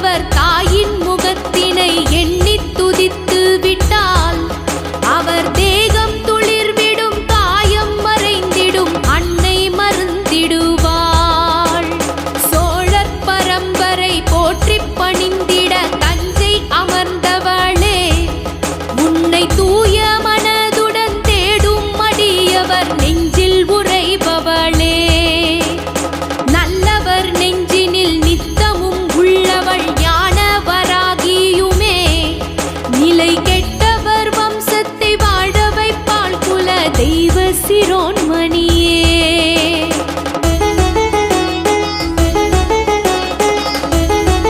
கண்டவர் தாயின் முகத்தினை எண்ணி சிரோன்மணியே.